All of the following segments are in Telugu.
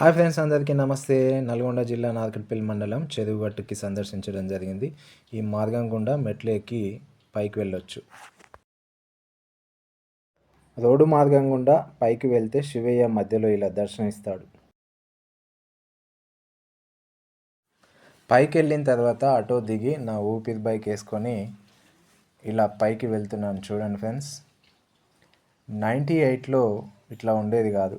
హాయ్ ఫ్రెండ్స్ అందరికీ నమస్తే. నల్గొండ జిల్లా నార్కట్పల్లి మండలం చెరువుగట్టుకి సందర్శించడం జరిగింది. ఈ మార్గం గుండా మెట్లు ఎక్కి పైకి వెళ్ళొచ్చు. రోడ్డు మార్గం గుండా పైకి వెళ్తే శివయ్య మధ్యలో ఇలా దర్శనమిస్తాడు. పైకి వెళ్ళిన తర్వాత ఆటో దిగి నా ఊపిరి బైక్ వేసుకొని ఇలా పైకి వెళ్తున్నాను. చూడండి ఫ్రెండ్స్ నైంటీ ఎయిట్లో ఇట్లా ఉండేది కాదు.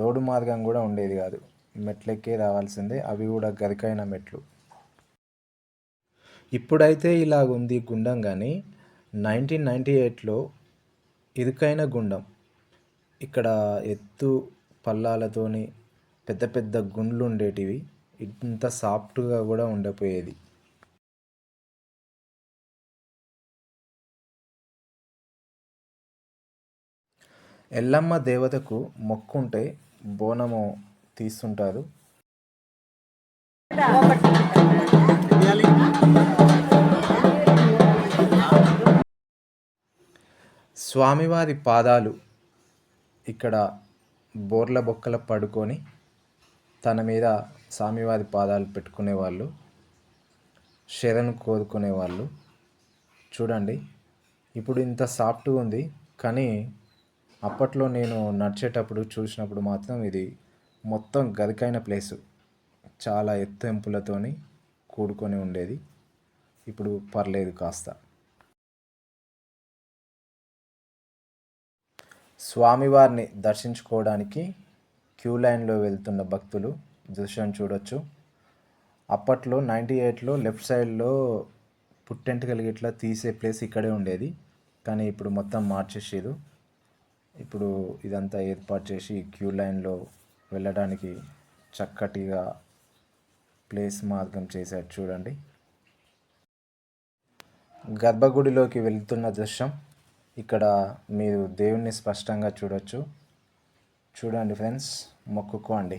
రోడ్డు మార్గం కూడా ఉండేది కాదు. మెట్లెక్కే రావాల్సిందే అవి కూడా గరికైన మెట్లు. ఇప్పుడైతే ఇలాగుంది గుండం కానీ నైన్టీన్ నైంటీ ఎయిట్లో ఇరుకైన గుండం. ఇక్కడ ఎత్తు పల్లాలతోని పెద్ద పెద్ద గుండ్లు ఉండేటివి ఇంత సాఫ్ట్గా కూడా ఉండపోయేది. ఎల్లమ్మ దేవతకు మొక్కుంటే బోనము తీస్తుంటారు. స్వామివారి పాదాలు ఇక్కడ బోర్ల బొక్కల పడుకొని తన మీద స్వామివారి పాదాలు పెట్టుకునేవాళ్ళు శరణు కోరుకునేవాళ్ళు చూడండి ఇప్పుడు ఇంత సాఫ్ట్గా ఉంది కానీ అప్పట్లో నేను నడిచేటప్పుడు చూసినప్పుడు మాత్రం ఇది మొత్తం గదికైన ప్లేసు. చాలా ఎత్తెంపులతోని కూడుకొని ఉండేది. ఇప్పుడు పర్లేదు కాస్త. స్వామివారిని దర్శించుకోవడానికి క్యూ లైన్లో వెళ్తున్న భక్తులు దృశ్యం చూడొచ్చు. అప్పట్లో నైంటీ ఎయిట్లో లెఫ్ట్ సైడ్లో పుట్టెంటుకలు ఇట్లా తీసే ప్లేస్ ఇక్కడే ఉండేది. కానీ ఇప్పుడు మొత్తం మార్చేసారు ఇప్పుడు ఇదంతా ఏర్పాటు చేసి క్యూ లైన్లో వెళ్ళడానికి చక్కటిగా ప్లేస్ మార్గం చేశారు చూడండి. గర్భగుడిలోకి వెళ్తున్న దృశ్యం. ఇక్కడ మీరు దేవుణ్ణి స్పష్టంగా చూడొచ్చు. చూడండి ఫ్రెండ్స్ మొక్కుకోండి.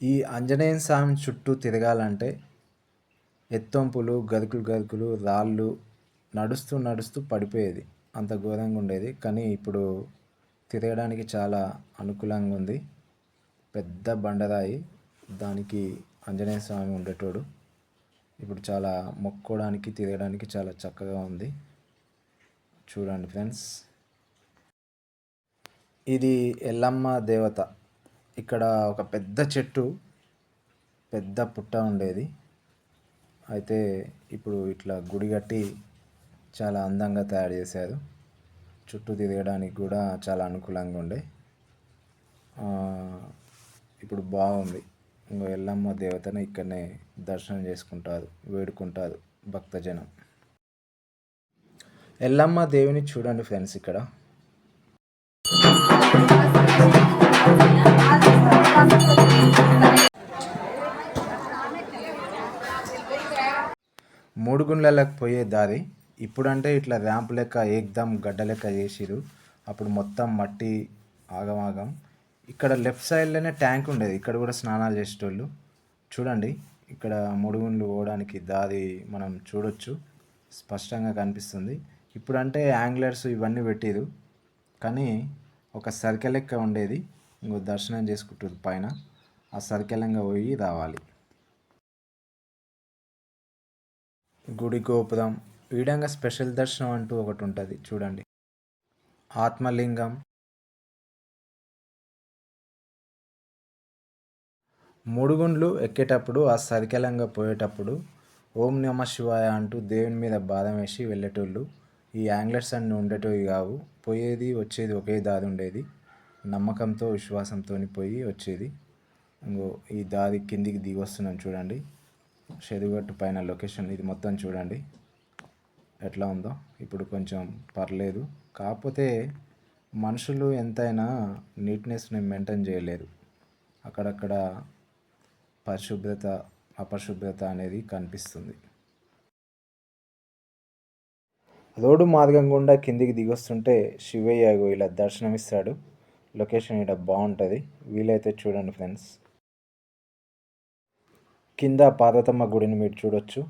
ఈ ఆంజనేయ స్వామి చుట్టూ తిరగాలంటే ఎత్తొంపులు గరుకులు గరుకులు రాళ్ళు నడుస్తూ నడుస్తూ పడిపోయేది. అంత ఘోరంగా ఉండేది. కానీ ఇప్పుడు తిరగడానికి చాలా అనుకూలంగా ఉంది. పెద్ద బండరాయి. దానికి ఆంజనేయ స్వామి ఉండేటోడు. ఇప్పుడు చాలా మొక్కోడానికి తిరగడానికి చాలా చక్కగా ఉంది. చూడండి ఫ్రెండ్స్. ఇది ఎల్లమ్మ దేవత. ఇక్కడ ఒక పెద్ద చెట్టు పెద్ద పుట్ట ఉండేది. అయితే ఇప్పుడు ఇట్లా గుడి కట్టి చాలా అందంగా తయారు చేశారు. చుట్టూ తిరగడానికి కూడా చాలా అనుకూలంగా ఉండే. ఇప్పుడు బాగుంది. ఇంకా ఎల్లమ్మ దేవతను ఇక్కడనే దర్శనం చేసుకుంటారు వేడుకుంటారు భక్తజనం. ఎల్లమ్మ దేవిని చూడండి ఫ్రెండ్స్ ఇక్కడ. మూడు గుండ్లలకు పోయే దారి ఇప్పుడంటే ఇట్లా ర్యాంప్ లెక్క ఏకదమ్ గడ్డ లెక్క చేసిరు అప్పుడు మొత్తం మట్టి ఆగమాగం. ఇక్కడ లెఫ్ట్ సైడ్లోనే ట్యాంక్ ఉండేది. ఇక్కడ కూడా స్నానాలు చేసేటోళ్ళు. చూడండి ఇక్కడ ముడుగుండ్లు పోవడానికి దారి మనం చూడొచ్చు. స్పష్టంగా కనిపిస్తుంది. ఇప్పుడంటే యాంగ్లర్స్ ఇవన్నీ పెట్టిరు కానీ ఒక సర్కిల్ లెక్క ఉండేది. ఇంకో దర్శనం చేసుకుంటుంది పైన. ఆ సర్కిలంగా పోయి రావాలి. గుడి గోపురం ఈడంగా స్పెషల్ దర్శనం అంటూ ఒకటి ఉంటుంది. చూడండి. ఆత్మలింగం. మూడుగుండ్లు ఎక్కేటప్పుడు ఆ సరికలంగా పోయేటప్పుడు ఓం నమ శివాయ అంటూ దేవుని మీద బాధ వేసి వెళ్ళేటోళ్ళు ఈ యాంగ్లర్స్ అన్ని ఉండేటోవి కావు. పోయేది వచ్చేది ఒకే దారి ఉండేది. నమ్మకంతో విశ్వాసంతో పోయి వచ్చేది. ఇంకో ఈ దారి కిందికి దిగి వస్తున్నాం చూడండి. చెరుగట్టు పైన లొకేషన్ ఇది మొత్తం చూడండి. ఎట్లా ఉందో? ఇప్పుడు కొంచెం పర్లేదు. కాకపోతే మనుషులు ఎంతైనా నీట్నెస్ని మెయింటైన్ చేయలేరు అక్కడక్కడ పరిశుభ్రత అపరిశుభ్రత అనేది కనిపిస్తుంది. రోడ్డు మార్గం గుండా కిందికి దిగొస్తుంటే శివయ్య ఇలా దర్శనమిస్తాడు. లొకేషన్ ఇక్కడ బాగుంటుంది. వీలైతే చూడండి ఫ్రెండ్స్. కింద పార్వతమ్మ గుడిని మీరు చూడొచ్చు.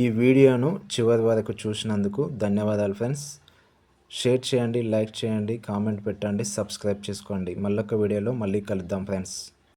ఈ వీడియోను చివరి వరకు చూసినందుకు ధన్యవాదాలు ఫ్రెండ్స్. షేర్ చేయండి లైక్ చేయండి కామెంట్ పెట్టండి సబ్స్క్రైబ్ చేసుకోండి. మళ్ళొక వీడియోలో మళ్ళీ కలుద్దాం ఫ్రెండ్స్.